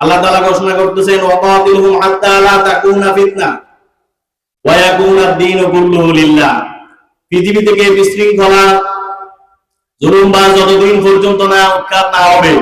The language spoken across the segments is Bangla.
আল্লাহ তাআলা ঘোষণা করতেছেন, ওয়াকাতিলহুম হাত্তা লা তাকুনা ফিতনা ওয়া ইয়াকুনা ad-দীনু কুল্লুহু লিল্লাহ। পৃথিবী থেকে বিশৃঙ্খলা জুলুমবাজ যতদিন পর্যন্ত না উৎখাত না হবে,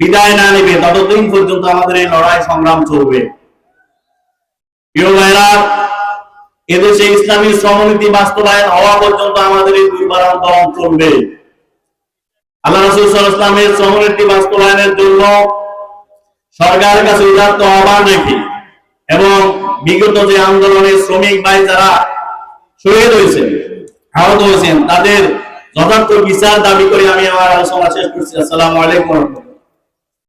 বিদায় না নেবে, ততদিন পর্যন্ত আমাদের এই লড়াই সংগ্রাম চলবে। প্রিয় ভাইরা, এদেশে ইসলামী শ্রমনীতি বাস্তবায়ন হওয়া পর্যন্ত আমাদের এই দুর্বার আন্দোলন চলবে। আল্লাহ রসুল সাল্লাল্লাহু আলাইহি ওয়াসাল্লামের শ্রমনীতি বাস্তবায়নের জন্য সরকারের কাছে তো আহ্বান নাকি এবং বিগত যে আন্দোলনে শ্রমিক ভাই যারা শহীদ হয়েছেন, আহত হয়েছেন, তাদের যথার্থ বিচার দাবি করে আমি আমার আলোচনা শেষ করছি আসসালামু আলাইকুম।